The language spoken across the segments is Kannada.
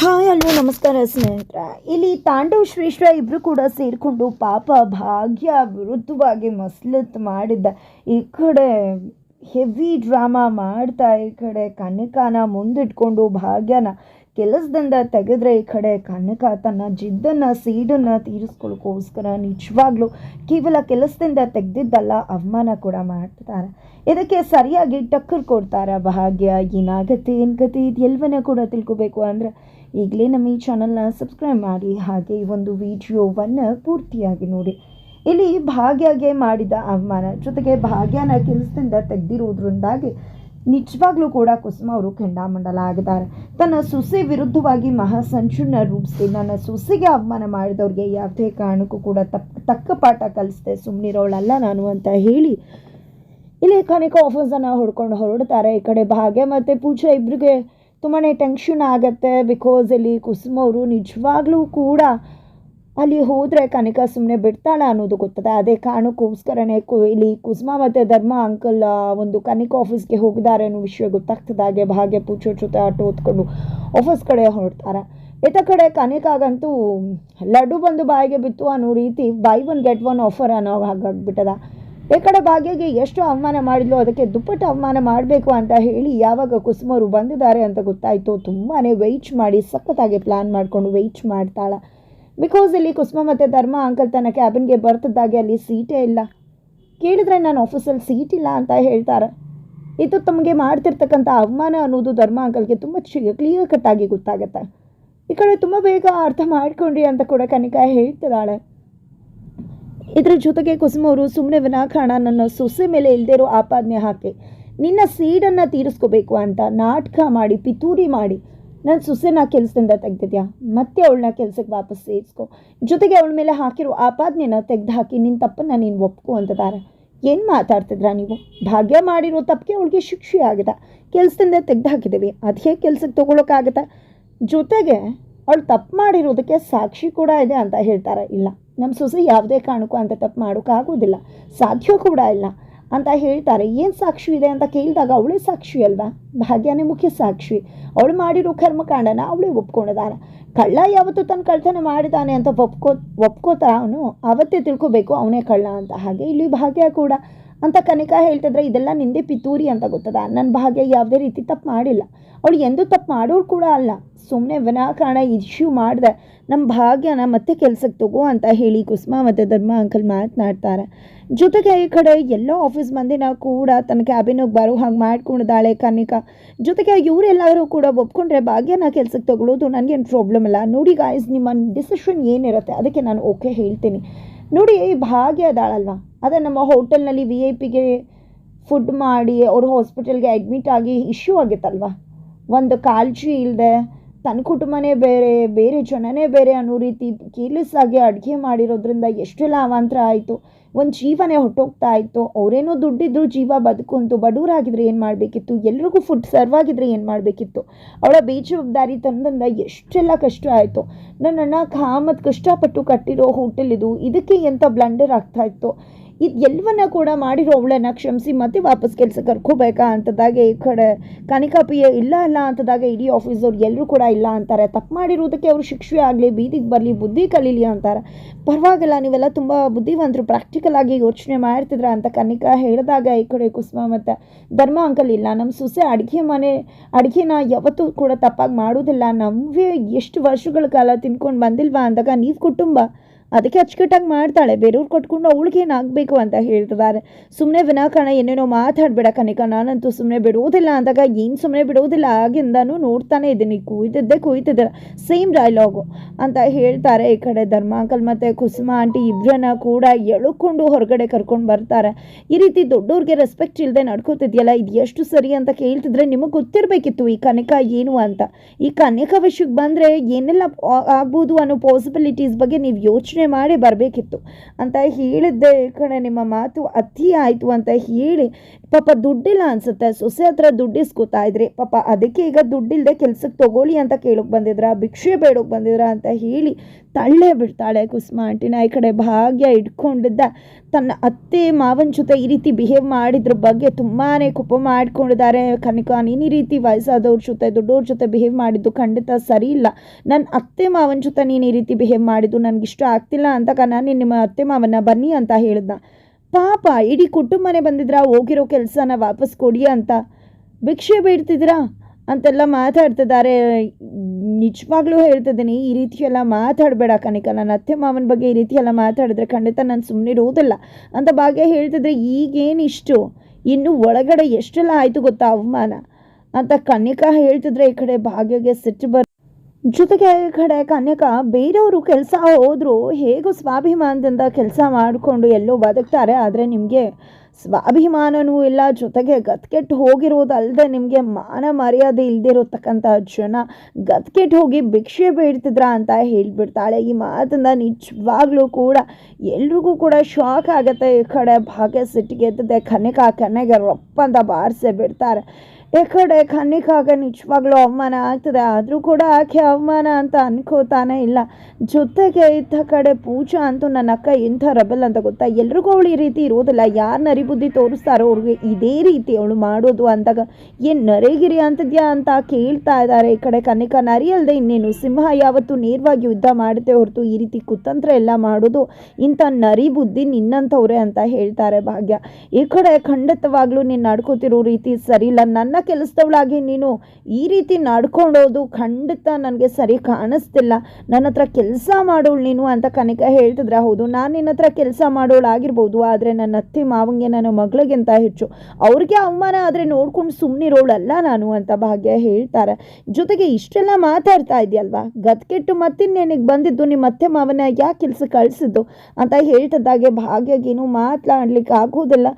ಹಾಯ್, ಅಲ್ಲೋ, ನಮಸ್ಕಾರ ಸ್ನೇಹಿತರೆ. ಇಲ್ಲಿ ತಾಂಡವ್ ಶ್ರೇಷ್ಠ ಇಬ್ಬರು ಕೂಡ ಸೇರಿಕೊಂಡು ಪಾಪ ಭಾಗ್ಯ ವಿರುದ್ಧವಾಗಿ ಮಸ್ಲತ್ ಮಾಡಿದ್ದ ಈ ಕಡೆ ಹೆವಿ ಡ್ರಾಮಾ ಮಾಡ್ತಾ ಈ ಕಡೆ ಕನಕನ ಮುಂದಿಟ್ಕೊಂಡು ಭಾಗ್ಯನ ಕೆಲಸದಿಂದ ತೆಗೆದ್ರೆ ಈ ಕಡೆ ಕನಕ ತನ್ನ ಜಿದ್ದನ್ನು, ಸೀಡನ್ನು ತೀರಿಸ್ಕೊಳ್ಳೋಕ್ಕೋಸ್ಕರ ನಿಜವಾಗ್ಲೂ ಕೇವಲ ಕೆಲಸದಿಂದ ತೆಗೆದಿದ್ದಲ್ಲ, ಅವಮಾನ ಕೂಡ ಮಾಡ್ತಾರೆ. ಇದಕ್ಕೆ ಸರಿಯಾಗಿ ಟಕ್ಕರ್ ಕೊಡ್ತಾರೆ ಭಾಗ್ಯ. ಏನಾಗತ್ತೆ ಏನು ಕತೆ ಇದು ಎಲ್ಲವನ್ನ ಕೂಡ ತಿಳ್ಕೊಬೇಕು ಅಂದರೆ ಈಗಲೇ ನಮ್ಮ ಈ ಚಾನಲ್ನ ಸಬ್ಸ್ಕ್ರೈಬ್ ಮಾಡಿ, ಹಾಗೆ ಈ ಒಂದು ವಿಡಿಯೋವನ್ನು ಪೂರ್ತಿಯಾಗಿ ನೋಡಿ. ಇಲ್ಲಿ ಭಾಗ್ಯಗೆ ಮಾಡಿದ ಅವಮಾನ, ಜೊತೆಗೆ ಭಾಗ್ಯನ ಕೆಲಸದಿಂದ ತೆಗೆದಿರೋದ್ರಿಂದಾಗಿ ನಿಜವಾಗ್ಲೂ ಕೂಡ ಕುಸುಮ ಅವರು ಕೆಂಡಾಮಂಡಲ ಆಗಿದ್ದಾರೆ. ತನ್ನ ಸೊಸೆ ವಿರುದ್ಧವಾಗಿ ಮಹಾಸಂಚನ್ನ ರೂಪಿಸಿ, ನನ್ನ ಸೊಸೆಗೆ ಅವಮಾನ ಮಾಡಿದವ್ರಿಗೆ ಯಾವುದೇ ಕಾರಣಕ್ಕೂ ಕೂಡ ತಪ್ಪ ತಕ್ಕ ಪಾಠ ಕಲಿಸ್ದೆ ಸುಮ್ಮನಿರೋಳಲ್ಲ ನಾನು ಅಂತ ಹೇಳಿ ಇಲ್ಲಿ ಕನಿಕ ಆಫೀಸನ್ನು ಹೊಡ್ಕೊಂಡು ಹೊರಡ್ತಾರೆ. ಈ ಕಡೆ ಭಾಗ್ಯ ಮತ್ತು ಪೂಜಾ ಇಬ್ಬರಿಗೆ ತುಂಬಾ ಟೆನ್ಷನ್ ಆಗುತ್ತೆ ಬಿಕಾಸ್ ಇಲ್ಲಿ ಕುಸುಮ ಅವರು ನಿಜವಾಗ್ಲೂ ಕೂಡ ಅಲ್ಲಿ ಹೋದರೆ ಕನಿಕ ಸುಮ್ಮನೆ ಬಿಡ್ತಾಳೆ ಅನ್ನೋದು ಗೊತ್ತದೆ. ಅದೇ ಕಾರಣಕ್ಕೋಸ್ಕರನೇ ಕು, ಇಲ್ಲಿ ಕುಸುಮ ಮತ್ತು ಧರ್ಮ ಅಂಕಲ್ ಒಂದು ಕನಿಕ ಆಫೀಸ್ಗೆ ಹೋಗಿದ್ದಾರೆ ಅನ್ನೋ ವಿಷಯ ಗೊತ್ತಾಗ್ತದೆ. ಹಾಗೆ ಭಾಗ್ಯ ಪೂಜೆ ಜೊತೆ ಆಟೋ ಹೊತ್ಕೊಂಡು ಆಫೀಸ್ ಕಡೆ ಹೊರಡ್ತಾರೆ. ಇತ ಕಡೆ ಕನಿಕಾಗಂತೂ ಲಡ್ಡು ಬಂದು ಬಾಯಿಗೆ ಬಿತ್ತು ಅನ್ನೋ ರೀತಿ buy one get one offer ಅನ್ನೋ ಹಾಗಾಗ್ಬಿಟ್ಟದ ಈ ಭಾಗ್ಯಗೆ ಎಷ್ಟು ಅವಮಾನ ಮಾಡಿದ್ಲು, ಅದಕ್ಕೆ ದುಪ್ಪಟ್ಟು ಅವಮಾನ ಮಾಡಬೇಕು ಅಂತ ಹೇಳಿ ಯಾವಾಗ ಕುಸುಮರು ಬಂದಿದ್ದಾರೆ ಅಂತ ಗೊತ್ತಾಯಿತು. ತುಂಬಾ ವೆಯ್ಟ್ ಮಾಡಿ, ಸಖತ್ತಾಗಿ ಪ್ಲ್ಯಾನ್ ಮಾಡಿಕೊಂಡು ವೆಯ್ಟ್ ಮಾಡ್ತಾಳೆ. ಬಿಕಾಸ್ ಇಲ್ಲಿ ಕುಸುಮ ಮತ್ತು ಧರ್ಮ ಅಂಕಲ್ ತನ್ನ ಕ್ಯಾಬಿನ್ಗೆ ಬರ್ತಿದ್ದಾಗೆ, ಅಲ್ಲಿ ಸೀಟೇ ಇಲ್ಲ. ಕೇಳಿದ್ರೆ ನಾನು ಆಫೀಸಲ್ಲಿ ಸೀಟ್ ಇಲ್ಲ ಅಂತ ಹೇಳ್ತಾರೆ. ಇದು ತಮಗೆ ಮಾಡ್ತಿರ್ತಕ್ಕಂಥ ಅವಮಾನ ಅನ್ನೋದು ಧರ್ಮ ಅಂಕಲ್ಗೆ ತುಂಬ ಕ್ಲಿಯರ್ ಕಟ್ಟಾಗಿ ಗೊತ್ತಾಗುತ್ತೆ. ಈ ಕಡೆ ತುಂಬ ಬೇಗ ಅರ್ಥ ಮಾಡ್ಕೊಂಡ್ರಿ ಅಂತ ಕೂಡ ಕನಿಕಾ ಹೇಳ್ತಿದ್ದಾಳೆ. ಇದ್ರ ಜೊತೆಗೆ ಕುಸುಮ ಅವರು ಸುಮ್ಮನೆ ವಿನಾಕಾರಣ ನನ್ನ ಸೊಸೆ ಮೇಲೆ ಇಲ್ಲದೆ ಇರೋ ಆಪಾದನೆ ಹಾಕಿ. ನಿನ್ನ ಸೀಡನ್ನು ತೀರಿಸ್ಕೋಬೇಕು ಅಂತ ನಾಟಕ ಮಾಡಿ, ಪಿತೂರಿ ಮಾಡಿ. ನನ್ನ ಸೊಸೆನ ಕೆಲಸದಿಂದ ತೆಗ್ದಿದ್ಯಾ? ಮತ್ತೆ ಅವಳನ್ನ ಕೆಲಸಕ್ಕೆ ವಾಪಸ್ ಸೇರಿಸ್ಕೊ. ಜೊತೆಗೆ ಅವಳ ಮೇಲೆ ಹಾಕಿರೋ ಆಪಾದನೆನ ತೆಗ್ದು ಹಾಕಿ ನಿನ್ನ ತಪ್ಪನ್ನು ನೀನು ಒಪ್ಕೊ ಅಂತಿದ್ದಾರೆ ಏನು ಮಾತಾಡ್ತಿದ್ರ ನೀವು? ಭಾಗ್ಯ ಮಾಡಿರೋ ತಪ್ಪಿಗೆ ಅವಳಿಗೆ ಶಿಕ್ಷೆ ಆಗಿದೆ. ಕೆಲಸದಿಂದ ತೆಗ್ದು ಹಾಕಿದ್ದೀವಿ ಅದು ಹೇಗೆ ಕೆಲಸಕ್ಕೆ ತೊಗೊಳಕ್ಕಾಗತ್ತೆ ಜೊತೆಗೆ ಅವಳು ತಪ್ಪು ಮಾಡಿರೋದಕ್ಕೆ ಸಾಕ್ಷಿ ಕೂಡ ಇದೆ ಅಂತ ಹೇಳ್ತಾರೆ. ಇಲ್ಲ. ನಮ್ಮ ಸೊಸೆ ಯಾವುದೇ ಕಾರಣಕ್ಕೂ ಅಂತ ತಪ್ಪು ಮಾಡೋಕ್ಕಾಗೋದಿಲ್ಲ ಸಾಧ್ಯ ಕೂಡ ಇಲ್ಲ ಅಂತ ಹೇಳ್ತಾರೆ. ಏನು ಸಾಕ್ಷಿ ಇದೆ ಅಂತ ಕೇಳಿದಾಗ ಅವಳೇ ಸಾಕ್ಷಿ ಅಲ್ವಾ? ಭಾಗ್ಯನೇ ಮುಖ್ಯ ಸಾಕ್ಷಿ. ಅವಳು ಮಾಡಿರೋ ಕರ್ಮಕಾಂಡನ ಅವಳೇ ಒಪ್ಕೊಂಡಿದ್ದಾರೆ ಕಳ್ಳ ಯಾವತ್ತು ತನ್ನ ಕಳ್ತನ ಮಾಡಿದಾನೆ ಅಂತ ಒಪ್ಕೋ ಒಪ್ಕೋತಾರ ಅವನು ಅವತ್ತೇ ತಿಳ್ಕೊಬೇಕು ಅವನೇ ಕಳ್ಳ ಅಂತ. ಹಾಗೆ ಇಲ್ಲಿ ಭಾಗ್ಯ ಕೂಡ ಅಂತ ಕನಿಕಾ ಹೇಳ್ತಿದ್ರೆ, ಇದೆಲ್ಲ ನಿಂದೆ ಪಿತೂರಿ ಅಂತ ಗೊತ್ತದ? ನನ್ನ ಭಾಗ್ಯ ಯಾವುದೇ ರೀತಿ ತಪ್ಪು ಮಾಡಿಲ್ಲ. ಅವಳು ಎಂದೂ ತಪ್ಪು ಮಾಡೋರು ಕೂಡ ಅಲ್ಲ. ಸುಮ್ಮನೆ ವಿನಾಕಾರಣ ಇಶ್ಯೂ ಮಾಡಿದೆ. ನಮ್ಮ ಭಾಗ್ಯನ ಮತ್ತೆ ಕೆಲಸಕ್ಕೆ ತಗೋ ಅಂತ ಹೇಳಿ ಕುಸುಮ ಮತ್ತು ಧರ್ಮ ಅಂಕಲ್ ಮಾತನಾಡ್ತಾರೆ. ಜೊತೆಗೆ ಈ ಕಡೆ ಎಲ್ಲ ಆಫೀಸ್ ಮಂದಿನ ಕೂಡ ತನ್ನ ಕ್ಯಾಬಿನಿಗೆ ಬರೋ ಹಾಗೆ ಮಾಡ್ಕೊಂಡಿದ್ದಾಳೆ ಕನಿಕಾ. ಜೊತೆಗೆ ಇವರೆಲ್ಲರೂ ಕೂಡ ಒಪ್ಕೊಂಡ್ರೆ ಭಾಗ್ಯನ ಕೆಲಸಕ್ಕೆ ತಗೊಳ್ಳೋದು ನನಗೇನು ಪ್ರಾಬ್ಲಮ್ ಇಲ್ಲ. ನೋಡಿ ಗಾಯ್ಸ್ ನಿಮ್ಮ ಡಿಸಿಷನ್ ಏನಿರುತ್ತೆ? ಅದಕ್ಕೆ ನಾನು ಓಕೆ ಹೇಳ್ತೀನಿ. ನೋಡಿ ಭಾಗ್ಯ ಅದಾಳಲ್ವ? ಅದೇ ನಮ್ಮ ಹೋಟೆಲ್ನಲ್ಲಿ ವಿ ಐ ಪಿಗೆ ಫುಡ್ ಮಾಡಿ, ಅವರು ಹಾಸ್ಪಿಟಲ್ಗೆ ಅಡ್ಮಿಟ್ ಆಗಿ ಇಶ್ಯೂ ಆಗಿತ್ತಲ್ವ ಒಂದು ಕಾಳಜಿ ಇಲ್ಲದೆ ತನ್ನ ಕುಟುಂಬನೇ ಬೇರೆ ಬೇರೆ ಜನನೇ ಬೇರೆ ಅನ್ನೋ ರೀತಿ ಕೇರ್ಲೆಸ್ ಆಗಿ ಅಡುಗೆ ಮಾಡಿರೋದ್ರಿಂದ ಎಷ್ಟೆಲ್ಲ ಅವಾಂತರ ಆಯಿತು? ಒಂದು ಜೀವನೇ ಹೊಟ್ಟೋಗ್ತಾ ಇತ್ತು. ಅವರೇನೋ ದುಡ್ಡಿದ್ರು ಜೀವ ಬದುಕುಂತು ಬಡವರಾಗಿದ್ರೆ ಏನು ಮಾಡಬೇಕಿತ್ತು? ಎಲ್ರಿಗೂ ಫುಡ್ ಸರ್ವ್ ಆಗಿದ್ರೆ ಏನು ಮಾಡಬೇಕಿತ್ತು? ಅವಳ ಬೇಜವಾಬ್ದಾರಿ ತಂದಿಂದ ಎಷ್ಟೆಲ್ಲ ಕಷ್ಟ ಆಯಿತು? ನನ್ನನ್ನು ಕಾಮತ್ ಕಷ್ಟಪಟ್ಟು ಕಟ್ಟಿರೋ ಹೋಟೆಲ್ ಇದು. ಇದಕ್ಕೆ ಎಂಥ ಬ್ಲಂಡರ್ ಆಗ್ತಾ ಇತ್ತು? ಇದು ಎಲ್ಲವನ್ನ ಕೂಡ ಮಾಡಿರೋ ಅವಳನ್ನ ಕ್ಷಮಿಸಿ ಮತ್ತೆ ವಾಪಸ್ ಕೆಲಸ ಕರ್ಕೋಬೇಕಾ ಅಂತದಾಗೆ ಈ ಕಡೆ ಕನಿಕಾಪಿಯ ಇಲ್ಲ ಅಲ್ಲ ಅಂತದಾಗ ಇಡೀ ಆಫೀಸವ್ರು ಎಲ್ಲರೂ ಕೂಡ ಇಲ್ಲ ಅಂತಾರೆ. ತಪ್ಪು ಮಾಡಿರೋದಕ್ಕೆ ಅವರು ಶಿಕ್ಷೆ ಆಗಲಿ, ಬೀದಿಗೆ ಬರಲಿ, ಬುದ್ಧಿ ಕಲೀಲಿ ಅಂತಾರೆ. ಪರವಾಗಿಲ್ಲ, ನೀವೆಲ್ಲ ತುಂಬ ಬುದ್ಧಿವಂತರು ಪ್ರಾಕ್ಟಿಕಲ್ ಆಗಿ ಯೋಚನೆ ಮಾಡ್ತಿದ್ರ ಅಂತ ಕನಿಕಾ ಹೇಳಿದಾಗ ಈ ಕಡೆ ಕುಸುಮ ಮತ್ತು ಧರ್ಮ ಅಂಕಲ್ ಇಲ್ಲ ನಮ್ಮ ಸೊಸೆ ಅಡುಗೆ ಮನೆ, ಅಡುಗೆನ ಯಾವತ್ತೂ ಕೂಡ ತಪ್ಪಾಗಿ ಮಾಡೋದಿಲ್ಲ. ನಮಗೆ ಎಷ್ಟು ವರ್ಷಗಳ ಕಾಲ ತಿನ್ಕೊಂಡು ಬಂದಿಲ್ವಾ ಅಂದಾಗ, ನೀವು ಕುಟುಂಬ ಅದಕ್ಕೆ ಅಚ್ಚುಕಟ್ಟಾಗಿ ಮಾಡ್ತಾಳೆ. ಬೇರೆಯವ್ರು ಕೊಟ್ಕೊಂಡು ಅವಳಿಗೆ ಏನಾಗಬೇಕು ಅಂತ ಹೇಳ್ತಿದ್ದಾರೆ. ಸುಮ್ಮನೆ ವಿನಾಕಾರಣ ಏನೇನೋ ಮಾತಾಡಬೇಡ ಕನಿಕ. ನಾನಂತೂ ಸುಮ್ಮನೆ ಬಿಡುವುದಿಲ್ಲ ಅಂದಾಗ ಏನು ಸುಮ್ಮನೆ ಬಿಡುವುದಿಲ್ಲ ಆಗಿಂದನೂ ನೋಡ್ತಾನೆ ಇದ್ದೀನಿ. ಕುಯ್ತಿದ್ದೆ ಕುಯ್ತಿದ್ದೀರ ಸೇಮ್ ಡೈಲಾಗು ಅಂತ ಹೇಳ್ತಾರೆ ಈ ಕಡೆ ಧರ್ಮಾಂಕಲ್ ಮತ್ತು ಕುಸುಮ ಆಂಟಿ ಇಬ್ಬರನ್ನ ಕೂಡ ಎಳ್ಕೊಂಡು ಹೊರಗಡೆ ಕರ್ಕೊಂಡು ಬರ್ತಾರೆ. ಈ ರೀತಿ ದೊಡ್ಡವ್ರಿಗೆ ರೆಸ್ಪೆಕ್ಟ್ ಇಲ್ಲದೆ ನಡ್ಕೋತಿದ್ಯಲ್ಲ, ಇದು ಎಷ್ಟು ಸರಿ ಅಂತ ಕೇಳ್ತಿದ್ರೆ ನಿಮಗೆ ಗೊತ್ತಿರಬೇಕಿತ್ತು ಈ ಕನಿಕ ಏನು ಅಂತ. ಈ ಕನಿಕ ವಿಷಯಕ್ಕೆ ಬಂದರೆ ಏನೆಲ್ಲ ಆಗ್ಬೋದು ಅನ್ನೋ ಪಾಸಿಬಿಲಿಟೀಸ್ ಬಗ್ಗೆ ನೀವು ಯೋಚನೆ ಮಾಡಿ ಬರಬೇಕಿತ್ತು. ಅಂತ ಹೇಳಿದ್ದೆ ಕಣೆ ನಿಮ್ಮ ಮಾತು ಅತಿ ಆಯಿತು ಅಂತ ಹೇಳಿ ಪಾಪ ದುಡ್ಡಿಲ್ಲ ಅನ್ಸುತ್ತೆ. ಸೊಸೆ ಹತ್ರ ದುಡ್ಡು ಇಸ್ಕೋತಾ ಇದ್ರಿ. ಪಾಪ ಅದಕ್ಕೆ ಈಗ ದುಡ್ಡಿಲ್ಲದೆ ಕೆಲ್ಸಕ್ಕೆ ತಗೊಳ್ಳಿ ಅಂತ ಕೇಳೋಕೆ ಬಂದಿದ್ರ, ಭಿಕ್ಷೆ ಬೇಡೋಕೆ ಬಂದಿದ್ರ ಅಂತ ಹೇಳಿ ತಳ್ಳೇ ಬಿಡ್ತಾಳೆ ಕುಸುಮ ಆಂಟಿನ. ಈ ಕಡೆ ಭಾಗ್ಯ ಇಟ್ಕೊಂಡಿದ್ದ. ತನ್ನ ಅತ್ತೆ ಮಾವನ ಜೊತೆ ಈ ರೀತಿ ಬಿಹೇವ್ ಮಾಡಿದ್ರ ಬಗ್ಗೆ ತುಂಬಾ ಕೋಪ ಮಾಡ್ಕೊಂಡಿದ್ದಾರೆ. ಕನಿಕ, ನೀನು ಈ ರೀತಿ ವಯಸ್ಸಾದವ್ರ ಜೊತೆ ದೊಡ್ಡವ್ರ ಜೊತೆ ಬಿಹೇವ್ ಮಾಡಿದ್ದು ಖಂಡಿತ ಸರಿ ಇಲ್ಲ. ನನ್ನ ಅತ್ತೆ ಮಾವನ ಜೊತೆ ನೀನು ಈ ರೀತಿ ಬಿಹೇವ್ ಮಾಡಿದ್ದು ಇಷ್ಟ ಆಗ್ತಿಲ್ಲ ಅಂತ ನಾನು ನಿಮ್ಮ ಅತ್ತೆ ಮಾವನ್ನ ಬನ್ನಿ ಅಂತ ಹೇಳ್ದ ಪಾಪ, ಇಡೀ ಕುಟುಂಬನೇ ಬಂದಿದ್ರಾ, ಹೋಗಿರೋ ಕೆಲಸನ ವಾಪಸ್ ಕೊಡಿ ಅಂತ ಭಿಕ್ಷೆ ಬೇಡ್ತಿದ್ದೀರಾ ಅಂತೆಲ್ಲ ಮಾತಾಡ್ತಿದ್ದಾರೆ. ನಿಜವಾಗ್ಲೂ ಹೇಳ್ತಿದ್ದೀನಿ, ಈ ರೀತಿ ಎಲ್ಲ ಮಾತಾಡಬೇಡ ಕನಿಕ. ನನ್ನ ಅತ್ತೆ ಮಾವನ ಬಗ್ಗೆ ಈ ರೀತಿ ಎಲ್ಲ ಮಾತಾಡಿದ್ರೆ ಖಂಡಿತ ನಾನು ಸುಮ್ಮನೆ ಇರೋದಿಲ್ಲ ಅಂತ ಭಾಗ್ಯ ಹೇಳ್ತಿದ್ರೆ, ಈಗೇನು ಇಷ್ಟು? ಇನ್ನು ಒಳಗಡೆ ಎಷ್ಟೆಲ್ಲ ಆಯಿತು ಗೊತ್ತಾ ಅವಮಾನ? ಅಂತ ಕನಿಕ ಹೇಳ್ತಿದ್ರೆ ಈ ಕಡೆ ಭಾಗ್ಯಗೆ ಸಿಟ್ಟು ಬರ್ ಜೊತೆಗೆ ಕಡೆ ಕನ್ಯಕ ಬೇರೆಯವರು ಕೆಲಸ ಹೋದರೂ, ಹೇಗೋ ಸ್ವಾಭಿಮಾನದಿಂದ ಕೆಲಸ ಮಾಡಿಕೊಂಡು ಎಲ್ಲೋ ಬದುಕ್ತಾರೆ, ಆದರೆ ನಿಮಗೆ ಸ್ವಾಭಿಮಾನನೂ ಇಲ್ಲ, ಜೊತೆಗೆ ಗತ್ಕೆಟ್ಟು ಹೋಗಿರೋದಲ್ಲದೆ ನಿಮಗೆ ಮಾನ ಮರ್ಯಾದೆ ಇಲ್ದಿರತಕ್ಕಂಥ ಜನ ಗತ್ಕೆಟ್ಟು ಹೋಗಿ ಭಿಕ್ಷೆ ಬೇಡ್ತಿದ್ರ ಅಂತ ಹೇಳಿಬಿಡ್ತಾಳೆ. ಈ ಮಾತನ್ನ ನಿಜವಾಗ್ಲೂ ಕೂಡ ಎಲ್ರಿಗೂ ಕೂಡ ಶಾಕ್ ಆಗುತ್ತೆ. ಈ ಕಡೆ ಭಾಗ್ಯ ಸಿಟ್ಟಿಗೆ ಎದ್ದಿದೆ ಕನ್ಯಗೆ ರಪ್ಪ ಅಂತ ಬಾರಿಸೇ ಬಿಡ್ತಾರೆ. ಕಡೆ ಕಣ್ಣಿಗಾಗ ನಿಜವಾಗ್ಲೂ ಅವಮಾನ ಆಗ್ತದೆ. ಆದರೂ ಕೂಡ ಆಕೆ ಅವಮಾನ ಅಂತ ಅನ್ಕೋತಾನೆ ಇಲ್ಲ. ಜೊತೆಗೆ ಇದ್ದ ಕಡೆ ಪೂಜಾ ಅಂತೂ ನನ್ನ ಅಕ್ಕ ಎಂಥ ರಬಲ್ ಅಂತ ಗೊತ್ತಾ? ಎಲ್ರಿಗೂ ಅವಳು ಈ ರೀತಿ ಇರೋದಿಲ್ಲ. ಯಾರು ನರಿಬುದ್ಧಿ ತೋರಿಸ್ತಾರೋ ಅವ್ರಿಗೆ ಇದೇ ರೀತಿ ಅವಳು ಮಾಡೋದು ಅಂದಾಗ, ಏನು ನರೇಗಿರಿ ಅಂತದ್ಯಾ ಅಂತ ಕೇಳ್ತಾ ಇದ್ದಾರೆ ಈ ಕಡೆ ಕನಿಕ ನರಿ ಅಲ್ಲದೆ ಇನ್ನೇನು, ಸಿಂಹ ಯಾವತ್ತು ನೇರವಾಗಿ ಯುದ್ಧ ಮಾಡುತ್ತೆ ಹೊರತು ಈ ರೀತಿ ಕುತಂತ್ರ ಎಲ್ಲ ಮಾಡೋದು ಇಂಥ ನರಿ ಬುದ್ಧಿ ನಿನ್ನಂಥವ್ರೆ ಅಂತ ಹೇಳ್ತಾರೆ ಭಾಗ್ಯ. ಈ ಕಡೆ ಖಂಡಿತವಾಗ್ಲೂ ನೀನು ನಡ್ಕೋತಿರೋ ರೀತಿ ಸರಿ ಇಲ್ಲ ನನ್ನ ಕೆಲಸದವಳಾಗಿ ನೀನು ಈ ರೀತಿ ನಡ್ಕೊಂಡೋದು ಖಂಡಿತ ನನಗೆ ಸರಿ ಕಾಣಿಸ್ತಿಲ್ಲ. ನನ್ನ ಹತ್ರ ಕೆಲಸ ಮಾಡೋಳು ನೀನು ಅಂತ ಕನಿಕ ಹೇಳ್ತಿದ್ರೆ ಹೌದು. ನಾನು ನಿನ್ನ ಹತ್ರ ಕೆಲಸ ಮಾಡೋಳಾಗಿರ್ಬೋದು, ಆದರೆ ನನ್ನ ಅತ್ತೆ ಮಾವಂಗೆ ನನ್ನ ಮಗಳಿಗಿಂತ ಹೆಚ್ಚು. ಅವ್ರಿಗೆ ಅವಮಾನ ಆದರೆ ನೋಡ್ಕೊಂಡು ಸುಮ್ಮನಿರೋಳಲ್ಲ ನಾನು ಅಂತ ಭಾಗ್ಯ ಹೇಳ್ತಾರೆ. ಜೊತೆಗೆ ಇಷ್ಟೆಲ್ಲ ಮಾತಾಡ್ತಾ ಇದೆಯಲ್ವಾ ಗದ್ಕೆಟ್ಟು ಮತ್ತಿನ್ನೇನಿಗೆ ಬಂದಿದ್ದು ನಿಮ್ಮ ಅತ್ತೆ ಮಾವನ ಯಾಕೆ ಕೆಲಸ ಕಳಿಸಿದ್ದು ಅಂತ ಹೇಳ್ತಿದ್ದಾಗೆ ಭಾಗ್ಯಗೇನು ಮಾತಾಡ್ಲಿಕ್ಕೆ ಆಗೋದಿಲ್ಲ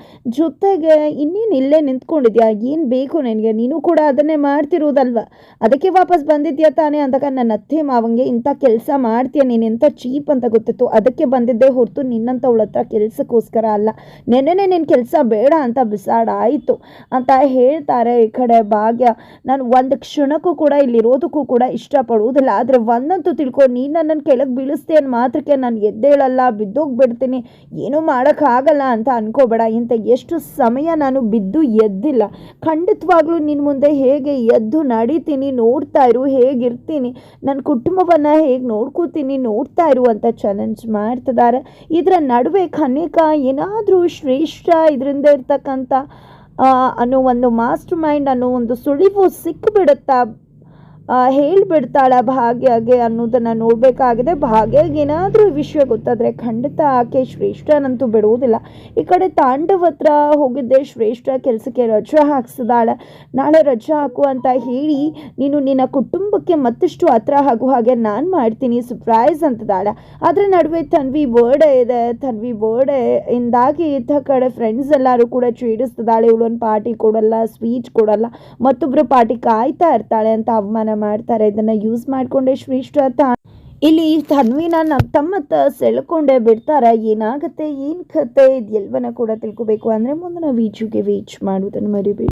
ಜೊತೆಗೆ ಇನ್ನೇನು ಇಲ್ಲೇ ನಿಂತ್ಕೊಂಡಿದ್ಯಾ? ಏನು ಬೇಕು ನನಗೆ, ನೀನು ಕೂಡ ಅದನ್ನೇ ಮಾಡ್ತಿರೋದಲ್ವ ಅದಕ್ಕೆ ವಾಪಸ್ ಬಂದಿದ್ಯಾ ತಾನೇ? ಅಂದಾಗ ನನ್ನ ಅತ್ತೆ ಮಾವಂಗೆ, ಇಂಥ ಕೆಲಸ ಮಾಡ್ತೀಯ ನೀನು? ಎಂಥ ಚೀಪ್ ಅಂತ ಗೊತ್ತಿತ್ತು. ಅದಕ್ಕೆ ಬಂದಿದ್ದೆ ಹೊರತು ನಿನ್ನಂಥವಳ ಹತ್ರ ಕೆಲಸಕ್ಕೋಸ್ಕರ ಅಲ್ಲ. ನೆನ್ನೆನೆ ನಿನ್ನ ಕೆಲಸ ಬೇಡ ಅಂತ ಬಿಸಾಡಾಯಿತು ಅಂತ ಹೇಳ್ತಾರೆ ಈ ಕಡೆ ಭಾಗ್ಯ. ನಾನು ಒಂದು ಕ್ಷಣಕ್ಕೂ ಕೂಡ ಇಲ್ಲಿರೋದಕ್ಕೂ ಕೂಡ ಇಷ್ಟಪಡುವುದಿಲ್ಲ. ಆದರೆ ಒಂದಂತೂ ತಿಳ್ಕೊ, ನೀನು ನನ್ನನ್ನು ಕೆಳಗೆ ಬೀಳಿಸ್ತೇ ಅನ್ನೋ ಮಾತ್ರಕ್ಕೆ ನಾನು ಎದ್ದೇಳಲ್ಲ, ಬಿದ್ದೋಗ್ಬಿಡ್ತೀನಿ. ಏನೂ ಮಾಡೋಕ್ಕಾಗಲ್ಲ ಅಂತ ಅನ್ಕೋಬೇಡ. ಇಂಥ ಎಷ್ಟು ಸಮಯ ನಾನು ಬಿದ್ದು ಎದ್ದಿಲ್ಲ. ಖಂಡಿತವಾಗ್ಲೂ ನಿನ್ನ ಮುಂದೆ ಹೇಗೆ ಎದ್ದು ನಡೀತೀನಿ, ನೋಡ್ತಾ ಇರು, ಹೇಗಿರ್ತೀನಿ ನನ್ನ ಕುಟುಂಬವನ್ನು ಹೇಗೆ ನೋಡ್ಕೋತೀನಿ, ನೋಡ್ತಾ ಇರು ಅಂತ ಚಾಲೆಂಜ್ ಮಾಡ್ತಿದ್ದಾರೆ ಇದರ ನಡುವೆ ಖನಿಕ ಏನಾದರೂ ಶ್ರೇಷ್ಠ ಇದರಿಂದ ಇರ್ತಕ್ಕಂಥ ಅನ್ನೋ ಒಂದು ಮಾಸ್ಟರ್ ಮೈಂಡ್ ಅನ್ನೋ ಒಂದು ಸುಳಿವು ಸಿಕ್ಕಿಬಿಡುತ್ತಾ ಹೇಳಿಬಿಡ್ತಾಳ ಭಾಗ್ಯಗೆ ಅನ್ನೋದನ್ನು ನೋಡಬೇಕಾಗಿದೆ. ಭಾಗ್ಯಗೆ ಏನಾದರೂ ವಿಷಯ ಗೊತ್ತಾದರೆ ಖಂಡಿತ ಆಕೆ ಶ್ರೇಷ್ಠನಂತೂ ಬಿಡುವುದಿಲ್ಲ. ಈ ಕಡೆ ತಾಂಡವ ಹತ್ರ ಹೋಗಿದ್ದೆ, ಶ್ರೇಷ್ಠ ಕೆಲಸಕ್ಕೆ ರಜೆ ಹಾಕ್ಸಿದಾಳೆ. ನಾಳೆ ರಜೆ ಹಾಕು ಅಂತ ಹೇಳಿ ನೀನು ನಿನ್ನ ಕುಟುಂಬಕ್ಕೆ ಮತ್ತಷ್ಟು ಹತ್ರ ಆಗೋ ಹಾಗೆ ನಾನು ಮಾಡ್ತೀನಿ ಸರ್ಪ್ರೈಸ್ ಅಂತದಾಳೆ. ಅದರ ನಡುವೆ ತನ್ವಿ ಬರ್ಡೇ ಇದೆ. ತನ್ವಿ ಬರ್ಡೇ ಇಂದಾಗಿ ಇದ್ದ ಕಡೆ ಫ್ರೆಂಡ್ಸ್ ಎಲ್ಲರೂ ಕೂಡ ಚೀಡಿಸ್ತಿದ್ದಾಳೆ ಇವಳೊಂದು ಪಾರ್ಟಿ ಕೊಡಲ್ಲ ಸ್ವೀಟ್ ಕೊಡಲ್ಲ. ಮತ್ತೊಬ್ಬರು ಪಾರ್ಟಿ ಕಾಯ್ತಾ ಇರ್ತಾಳೆ ಅಂತ ಅವಮಾನ ಮಾಡ್ತಾರೆ. ಇದನ್ನ ಯೂಸ್ ಮಾಡ್ಕೊಂಡೆ ಶ್ರೇಷ್ಠ ತಾ ಇಲ್ಲಿ ತನ್ವಿನ ನಮ್ಮ ತಮ್ಮತ್ತ ಸೆಳ್ಕೊಂಡೆ ಬಿಡ್ತಾರೆ. ಏನಾಗುತ್ತೆ? ಏನು ಕತೆ? ಇದು ಎಲ್ಲವನ್ನ ಕೂಡ ತಿಳ್ಕೊಬೇಕು. ಅಂದರೆ ಮುಂದಿನ ವೀಚುಗೆ ವೀಚ್ ಮಾಡುವುದನ್ನು ಮರಿಬೇಡಿ.